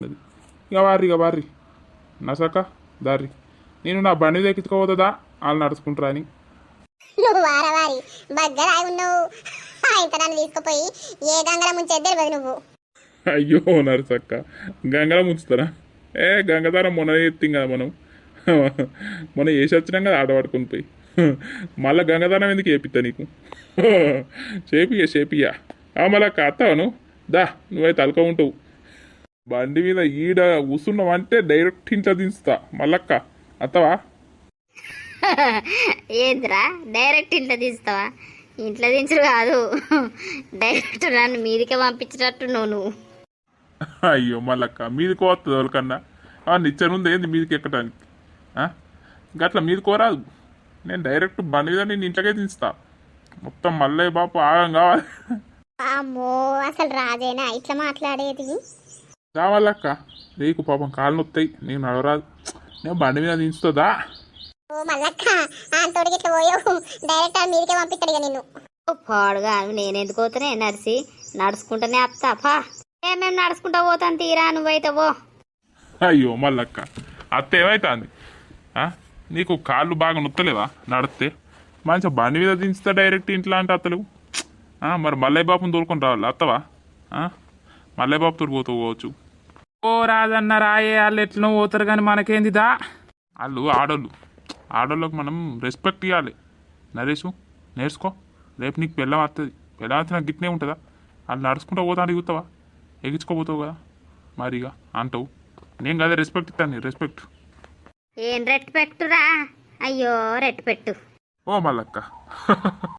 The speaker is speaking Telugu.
ఇక వారి ఇక వారి నసక దారి నేను నా బండి ఎక్కించుకోవద్దా వాళ్ళు నడుచుకుంటారా అని నువ్వు వారవారి బగ్గర ఉన్నావు. ఇంత నన్ను తీసుకుపోయి ఏ గంగల ముంచేది తెలియదు నువ్వు. అయ్యో నరసక్క. గంగలో ముంచుతారా? ఏ గంగధారం మొన్న ఎత్తిం కదా మనం. మొన్న వేసి వచ్చినాం కదా ఆట పట్టుకొని పోయి. మళ్ళీ గంగధారం ఎందుకు చేపిస్తా నీకు? చేపియ చేపియ మళ్ళా అత్తవను దా నువ్వైతే అలక ఉంటావు. బండి మీద ఈడ కూసున్నావంటే డైరెక్ట్ ఇంట్లో దించుతా మళ్ళక్క. అత్తవా? ఏంద్రా? డైరెక్ట్ ఇంట్లో తీస్తావా ఇంట్లో దించరు కాదు. డైరెక్ట్ నన్ను మీదికే పంపించేటట్టు నువ్వు. అయ్యో మళ్ళక్క. మీదికి వస్తుంది ఎవరికన్నా? నిచ్చెన ఉంది. ఏంది మీదికి ఎక్కడానికి? గట్ల మీది కోరాదు నేను డైరెక్ట్ బండి మీద నేను ఇంట్లోకే దించుతా. మొత్తం మల్లయ్య బాపు ఆగం కావాలి. అమ్మో అసలు రాజేనా ఇట్లా మాట్లాడేది? కావాలక్క నీకు పాపం కాళ్ళు నొత్తాయి. నేను నడవరాదు. నేను బండి మీద దించుతుందా ఓ మల్లక్క అంతోడికి ఇట్లా పోయావు. డైరెక్ట్ ఆ మీదకే పంపిస్తాడు ఇక నిన్ను. ఓ పాడుగా నేనెందుకు పోతానే నడిసి నడుచుకుంటానే అత్తా పా. ఏ మేము నడుచుకుంటా పోతాను తీరా నువ్వైతే పో. అయ్యో మళ్ళక్క అత్త ఏమైతుంది? నీకు కాళ్ళు బాగా నొత్తలేవా? నడితే మంచిగా బండి మీద దించుతా డైరెక్ట్ ఇంట్లో అంటే అత్తలేవు ఆ, మరి మల్లయ్య బాపుని తోలుకొని రావాలి? అత్తవా? ఆ? మల్లయ్య బాబు తోడు పోతూ పోవచ్చు. ఓ రాజన్న రాయే వాళ్ళు ఎట్లనో పోతారు కానీ మనకేంది దా? వాళ్ళు ఆడోళ్ళు. ఆడోళ్ళకి మనం రెస్పెక్ట్ ఇవ్వాలి నరేషు నేర్చుకో. రేపు నీకు పెళ్ళం వస్తుంది పెళ్ళం వస్తే నాకు గిట్నే ఉంటుందా? వాళ్ళు నడుచుకుంటూ పోతా అడుగుతావా ఎగించుకోపోతావు కదా? మరిగా అంటావు. నేను కదా రెస్పెక్ట్ ఇస్తాను రెస్పెక్ట్ ఏం రెట్టు పెట్టురా అయ్యో రెట్టు పెట్టు ఓ మల్లక్క.